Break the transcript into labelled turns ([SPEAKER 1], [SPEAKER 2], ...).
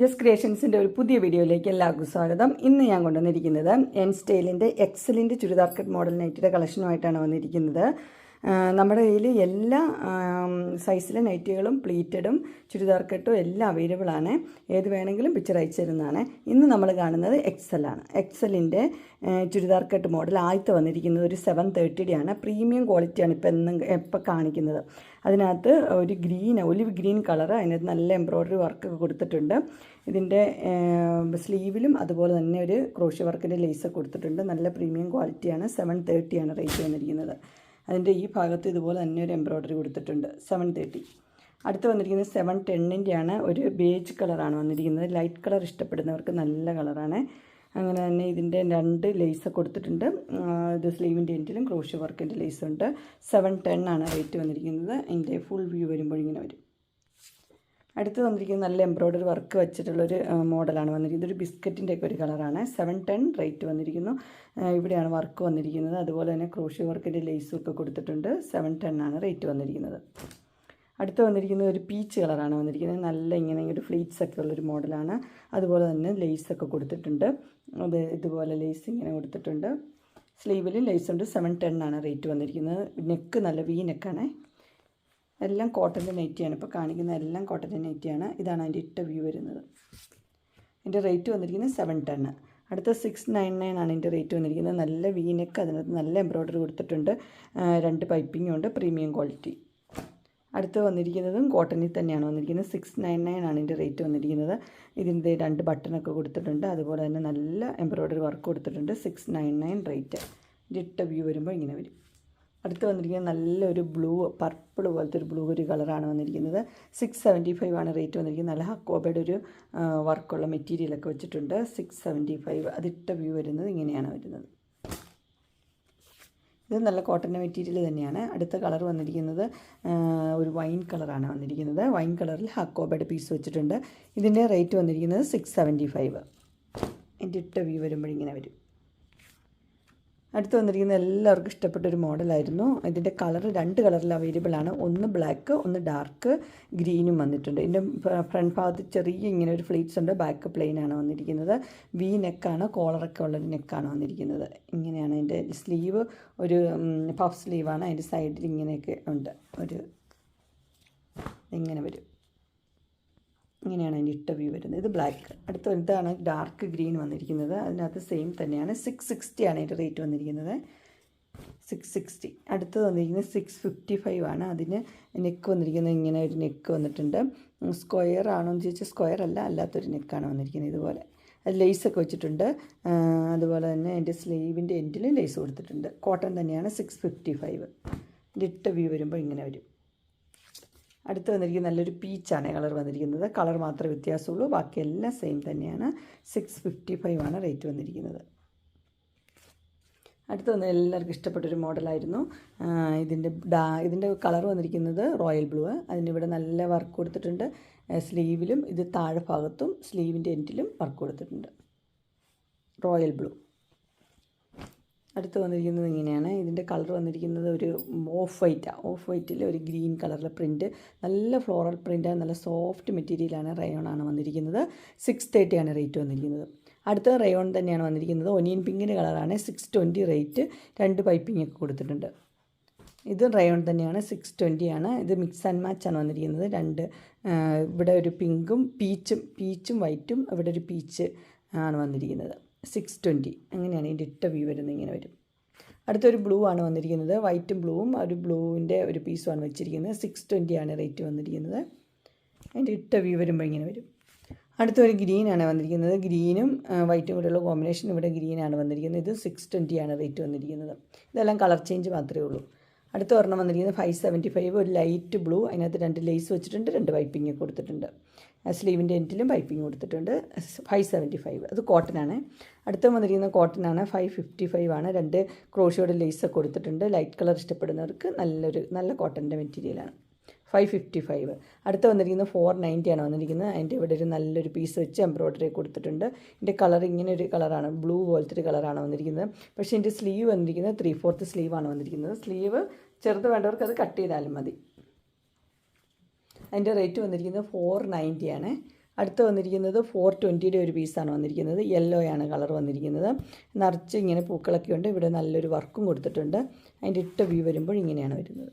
[SPEAKER 1] Just ക്രിയേഷൻസിന്റെ ഒരു പുതിയ വീഡിയോയിലേക്ക് എല്ലാവർക്കും സ്വാഗതം. ഇന്ന് ഞാൻ കൊണ്ടുവന്നിരിക്കുന്നത് എൻ സ്റ്റൈലിന്റെ എക്സലിന്റെ ചുരിദാർ കട്ട് മോഡൽ നൈറ്റിയുടെ കളക്ഷനുമായിട്ടാണ് വന്നിരിക്കുന്നത്. നമ്മുടെ കയ്യിൽ എല്ലാ സൈസിലെ നൈറ്റികളും പ്ലീറ്റഡും ചുരിദാർ കെട്ടും എല്ലാം അവൈലബിൾ ആണ്. ഏത് വേണമെങ്കിലും പിക്ചർ അയച്ചു തരുന്നതാണ്. ഇന്ന് നമ്മൾ കാണുന്നത് എക്സലാണ് എക്സലിന്റെ ചുരിദാർ കെട്ട് മോഡൽ ആദ്യത്തെ വന്നിരിക്കുന്നത് ഒരു സെവൻ തേർട്ടിയുടെ ആണ്. പ്രീമിയം ക്വാളിറ്റിയാണ് ഇപ്പോൾ എന്നും എപ്പോൾ കാണിക്കുന്നത്. അതിനകത്ത് ഒരു ഗ്രീൻ ഒലിവ് ഗ്രീൻ കളർ അതിനകത്ത് നല്ല എംബ്രോയ്ഡറി വർക്കൊക്കെ കൊടുത്തിട്ടുണ്ട്. ഇതിന്റെ സ്ലീവിലും അതുപോലെ തന്നെ ഒരു ക്രോഷ്യ വർക്കിന്റെ ലേസൊക്കെ കൊടുത്തിട്ടുണ്ട്. നല്ല പ്രീമിയം ക്വാളിറ്റിയാണ് സെവൻ തേർട്ടിയാണ് റേറ്റ് വന്നിരിക്കുന്നത്. അതിന്റെ ഈ ഭാഗത്ത് ഇതുപോലെ തന്നെ ഒരു എംബ്രോയ്ഡറി കൊടുത്തിട്ടുണ്ട്. സെവൻ തേർട്ടി അടുത്ത് വന്നിരിക്കുന്നത് സെവൻ ടെണ്ണിന്റെയാണ് ഒരു ബേജ് കളറാണ് വന്നിരിക്കുന്നത്. ലൈറ്റ് കളർ ഇഷ്ടപ്പെടുന്നവർക്ക് നല്ല കളറാണ് അങ്ങനെ തന്നെ ഇതിന്റെ രണ്ട് ലേസ് കൊടുത്തിട്ടുണ്ട്. ഇത് സ്ലീവിന്റെ എൻഡിലും ക്രോഷ്യ വർക്കിന്റെ ലേസുണ്ട് സെവൻ ടെൻ ആണ് റേറ്റ് വന്നിരിക്കുന്നത്. അതിന്റെ ഫുൾ വ്യൂ വരുമ്പോൾ ഇങ്ങനെ വരും. അടുത്ത് വന്നിരിക്കുന്നത് നല്ല എംബ്രോയ്ഡറി വർക്ക് വെച്ചിട്ടുള്ളൊരു മോഡലാണ് വന്നിരിക്കുന്നത്. ഇതൊരു ബിസ്ക്കറ്റിന്റെ ഒക്കെ ഒരു കളറാണ്. സെവൻ ടെൻ റേറ്റ് വന്നിരിക്കുന്നു. ഇവിടെയാണ് വർക്ക് വന്നിരിക്കുന്നത്. അതുപോലെ തന്നെ ക്രോഷ്യ വർക്കിന്റെ ലേസും ഒക്കെ കൊടുത്തിട്ടുണ്ട്. സെവൻ ടെൻ ആണ് റേറ്റ് വന്നിരിക്കുന്നത്. അടുത്ത് വന്നിരിക്കുന്നത് ഒരു പീച്ച് കളറാണ് വന്നിരിക്കുന്നത്. നല്ല ഇങ്ങനെ ഒരു ഫ്ലീറ്റ്സ് ഒക്കെ ഉള്ളൊരു മോഡലാണ്. അതുപോലെ തന്നെ ലേസ് ഒക്കെ കൊടുത്തിട്ടുണ്ട്. അത് ഇതുപോലെ ലേസ് ഇങ്ങനെ കൊടുത്തിട്ടുണ്ട്. സ്ലീവിൽ ലേസ് ഉണ്ട്. സെവൻ ടെൻ ആണ് റേറ്റ് വന്നിരിക്കുന്നത്. നെക്ക് നല്ല വി നെക്കാണ് എല്ലാം കോട്ടന്റെ നൈറ്റിയാണ് ഇപ്പോൾ കാണിക്കുന്ന എല്ലാം കോട്ടന്റെ നൈറ്റിയാണ് ഇതാണ് അതിന്റെ ഇട്ട വ്യൂ വരുന്നത്. ഇതിന്റെ റേറ്റ് വന്നിരിക്കുന്നത് സെവൻ ടെൻ അടുത്ത സിക്സ് നയൻ നയൻ ആണ് ഇതിന്റെ റേറ്റ് വന്നിരിക്കുന്നത്. നല്ല വീനക്ക് അതിനകത്ത് നല്ല എംബ്രോയ്ഡറി കൊടുത്തിട്ടുണ്ട്. രണ്ട് പൈപ്പിങ്ങും ഉണ്ട്. പ്രീമിയം ക്വാളിറ്റി അടുത്ത് വന്നിരിക്കുന്നതും കോട്ടണിൽ തന്നെയാണ് വന്നിരിക്കുന്നത്. സിക്സ് നയൻ നയൻ ആണ് ഇതിന്റെ റേറ്റ് വന്നിരിക്കുന്നത്. ഇതിന്റെ രണ്ട് ബട്ടണൊക്കെ കൊടുത്തിട്ടുണ്ട്. അതുപോലെ തന്നെ നല്ല എംബ്രോയ്ഡറി വർക്ക് കൊടുത്തിട്ടുണ്ട്. സിക്സ് നയൻ നയൻ റേറ്റ് ഇതിട്ട വ്യൂ വരുമ്പോൾ ഇങ്ങനെ വരും. അടുത്ത് വന്നിരിക്കുന്നത് നല്ലൊരു ബ്ലൂ പർപ്പിൾ പോലത്തെ ഒരു ബ്ലൂ ഒരു കളറാണ് വന്നിരിക്കുന്നത്. സിക്സ് സെവന്റി ഫൈവ് ആണ് റേറ്റ് വന്നിരിക്കുന്നത്. നല്ല ഹക്കോബയുടെ ഒരു വർക്കുള്ള മെറ്റീരിയലൊക്കെ വെച്ചിട്ടുണ്ട്. സിക്സ് സെവന്റി ഫൈവ് അതിട്ട വ്യൂ വരുന്നത് ഇങ്ങനെയാണ് വരുന്നത്. ഇത് നല്ല കോട്ടന്റെ മെറ്റീരിയൽ തന്നെയാണ്. അടുത്ത കളർ വന്നിരിക്കുന്നത് ഒരു വൈൻ കളറാണ് വന്നിരിക്കുന്നത്. വൈൻ കളറിൽ ഹക്കോബേഡ് പീസ് വെച്ചിട്ടുണ്ട്. ഇതിന്റെ റേറ്റ് വന്നിരിക്കുന്നത് സിക്സ് സെവന്റി ഫൈവ് എന്റെ ഇട്ട വ്യൂ വരുമ്പോഴിങ്ങനെ വരും. അടുത്ത് വന്നിരിക്കുന്ന എല്ലാവർക്കും ഇഷ്ടപ്പെട്ട ഒരു മോഡലായിരുന്നു. ഇതിന്റെ കളർ രണ്ട് കളറിൽ അവൈലബിൾ ആണ്. ഒന്ന് ബ്ലാക്ക് ഒന്ന് ഡാർക്ക് ഗ്രീനും വന്നിട്ടുണ്ട്. ഇതിന്റെ ഫ്രണ്ട് ഭാഗത്ത് ചെറിയ ഇങ്ങനെ ഒരു ഫ്ലീറ്റ്സ് ഉണ്ട്. ബാക്ക് പ്ലെയിൻ ആണ് വന്നിരിക്കുന്നത്. വി നെക്കാണ് കോളറൊക്കെ ഉള്ളൊരു നെക്കാണ് വന്നിരിക്കുന്നത്. ഇങ്ങനെയാണ് അതിന്റെ സ്ലീവ്. ഒരു പഫ് സ്ലീവാണ് അതിന്റെ സൈഡിൽ ഇങ്ങനെയൊക്കെ ഉണ്ട്. ഒരു ഇങ്ങനെ വരും. ഇങ്ങനെയാണ് അതിന്റെ ഇട്ട വ്യൂ വരുന്നത്. ഇത് ബ്ലാക്ക് അടുത്ത ഇതാണ് ഡാർക്ക് ഗ്രീൻ വന്നിരിക്കുന്നത്. അതിനകത്ത് സെയിം തന്നെയാണ്. സിക്സ് സിക്സ്റ്റി ആണ് അതിന്റെ റേറ്റ് വന്നിരിക്കുന്നത്. സിക്സ് സിക്സ്റ്റി അടുത്തത് വന്നിരിക്കുന്നത് സിക്സ് ഫിഫ്റ്റി ഫൈവ് ആണ്. അതിന് നെക്ക് വന്നിരിക്കുന്നത് ഇങ്ങനെ ഒരു നെക്ക് വന്നിട്ടുണ്ട്. സ്ക്വയർ ആണോ എന്ന് ചോദിച്ചാൽ സ്ക്വയർ അല്ല അല്ലാത്തൊരു നെക്കാണ് വന്നിരിക്കുന്നത് ഇതുപോലെ. അത് ലേസൊക്കെ വെച്ചിട്ടുണ്ട്. അതുപോലെ തന്നെ അതിന്റെ സ്ലീവിന്റെ എൻഡിൽ ലേസ് കൊടുത്തിട്ടുണ്ട്. കോട്ടൺ തന്നെയാണ് സിക്സ് ഫിഫ്റ്റി ഫൈവ് ഇട്ട വ്യൂ വരുമ്പോൾ ഇങ്ങനെ വരും. അടുത്ത് വന്നിരിക്കുന്ന നല്ലൊരു പീച്ചാണ് കളർ വന്നിരിക്കുന്നത്. കളർ മാത്രമേ വ്യത്യാസമുള്ളൂ. ബാക്കി എല്ലാം സെയിം തന്നെയാണ്. സിക്സ് ഫിഫ്റ്റി ഫൈവ് ആണ് റേറ്റ് വന്നിരിക്കുന്നത്. അടുത്ത് വന്ന് എല്ലാവർക്കും ഇഷ്ടപ്പെട്ടൊരു മോഡലായിരുന്നു. ഇതിന്റെ ഡാ ഇതിന്റെ കളർ വന്നിരിക്കുന്നത് റോയൽ ബ്ലൂ. അതിന്റെ ഇവിടെ നല്ല വർക്ക് കൊടുത്തിട്ടുണ്ട്. സ്ലീവിലും ഇത് താഴെ ഭാഗത്തും സ്ലീവിന്റെ എൻഡിലും വർക്ക് കൊടുത്തിട്ടുണ്ട്. Royal blue. അടുത്ത് വന്നിരിക്കുന്നത് ഇങ്ങനെയാണ്. ഇതിന്റെ കളർ വന്നിരിക്കുന്നത് ഒരു ഓഫ് വൈറ്റാണ് ഓഫ് വൈറ്റിൽ ഒരു ഗ്രീൻ കളറിലെ പ്രിന്റ് നല്ല ഫ്ലോറൽ പ്രിന്റാണ് നല്ല സോഫ്റ്റ് മെറ്റീരിയലാണ് റയോൺ ആണ് വന്നിരിക്കുന്നത്. സിക്സ് തേർട്ടിയാണ് റേറ്റ് വന്നിരിക്കുന്നത്. അടുത്ത റയോൺ തന്നെയാണ് വന്നിരിക്കുന്നത്. ഒനിയൻ പിങ്കിന്റെ കളറാണ്. സിക്സ് ട്വന്റി റേറ്റ് രണ്ട് പൈപ്പിംഗ് ഒക്കെ കൊടുത്തിട്ടുണ്ട്. ഇത് റയോൺ തന്നെയാണ്. സിക്സ് ട്വന്റി ആണ് ഇത് മിക്സ് ആൻഡ് മാച്ച് ആണ് വന്നിരിക്കുന്നത്. രണ്ട് ഇവിടെ ഒരു പിങ്കും പീച്ചും പീച്ചും വൈറ്റും ഇവിടെ ഒരു പീച്ച് ആണ് വന്നിരിക്കുന്നത്. സിക്സ് ട്വന്റി അങ്ങനെയാണ് ഇതിന്റെ ഇട്ട വ്യൂ വരുന്നത് ഇങ്ങനെ വരും. അടുത്തൊരു ബ്ലൂ ആണ് വന്നിരിക്കുന്നത്. വൈറ്റും ബ്ലൂവും ഒരു ബ്ലൂവിന്റെ ഒരു പീസുമാണ് വെച്ചിരിക്കുന്നത്. സിക്സ് ട്വന്റി ആണ് റേറ്റ് വന്നിരിക്കുന്നത്. അതിന്റെ ഇട്ട വ്യൂ വരുമ്പോൾ ഇങ്ങനെ വരും. അടുത്തൊരു ഗ്രീനാണ് വന്നിരിക്കുന്നത്. ഗ്രീനും വൈറ്റും കൂടെയുള്ള കോമ്പിനേഷൻ ഇവിടെ ഗ്രീനാണ് വന്നിരിക്കുന്നത്. ഇത് സിക്സ് ട്വന്റി ആണ് റേറ്റ് വന്നിരിക്കുന്നത്. ഇതെല്ലാം കളർ ചേഞ്ച് മാത്രമേ ഉള്ളൂ. അടുത്ത ഒരെണ്ണം വന്നിരിക്കുന്നത് ഫൈവ് സെവന്റി ഫൈവ് ഒരു ലൈറ്റ് ബ്ലൂ അതിനകത്ത് രണ്ട് ലേസ് വെച്ചിട്ടുണ്ട് രണ്ട് പൈപ്പിംഗ് കൊടുത്തിട്ടുണ്ട്. സ്ലീവിന്റെ എൻഡിലും പൈപ്പിംഗ് കൊടുത്തിട്ടുണ്ട്. ഫൈവ് സെവന്റി ഫൈവ് അത് കോട്ടനാണ്. അടുത്ത വന്നിരിക്കുന്ന കോട്ടനാണ് ഫൈവ് ഫിഫ്റ്റി ഫൈവ് ആണ്. രണ്ട് ക്രോഷിയോടെ ലേസ് കൊടുത്തിട്ടുണ്ട്. ലൈറ്റ് കളർ ഇഷ്ടപ്പെടുന്നവർക്ക് നല്ലൊരു നല്ല കോട്ടന്റെ മെറ്റീരിയലാണ് ഫൈവ് ഫിഫ്റ്റി ഫൈവ് അടുത്ത വന്നിരിക്കുന്നത് ഫോർ നയന്റി ആണ് വന്നിരിക്കുന്നത്. അതിന്റെ ഇവിടെ ഒരു നല്ലൊരു പീസ് വെച്ച് എംബ്രോയ്ഡറി കൊടുത്തിട്ടുണ്ട്. ഇതിന്റെ കളർ ഇങ്ങനെ ഒരു കളറാണ് ബ്ലൂ പോലത്തെ ഒരു കളറാണ് വന്നിരിക്കുന്നത്. പക്ഷേ ഇതിന്റെ സ്ലീവ് വന്നിരിക്കുന്നത് ത്രീ ഫോർത്ത് സ്ലീവാണ് വന്നിരിക്കുന്നത്. സ്ലീവ് ചെറുത് വേണ്ടവർക്ക് അത് കട്ട് ചെയ്താലും മതി. അതിന്റെ റേറ്റ് വന്നിരിക്കുന്നത് ഫോർ നയന്റി ആണ്. അടുത്ത് വന്നിരിക്കുന്നത് ഫോർ ട്വന്റിയുടെ ഒരു പീസാണ് വന്നിരിക്കുന്നത്. യെല്ലോയാണ് കളർ വന്നിരിക്കുന്നത്. നിറച്ച് ഇങ്ങനെ പൂക്കളൊക്കെ ഉണ്ട്. ഇവിടെ നല്ലൊരു വർക്കും കൊടുത്തിട്ടുണ്ട്. അതിന്റെ ഇട്ട വ്യൂ വരുമ്പോൾ ഇങ്ങനെയാണ് വരുന്നത്.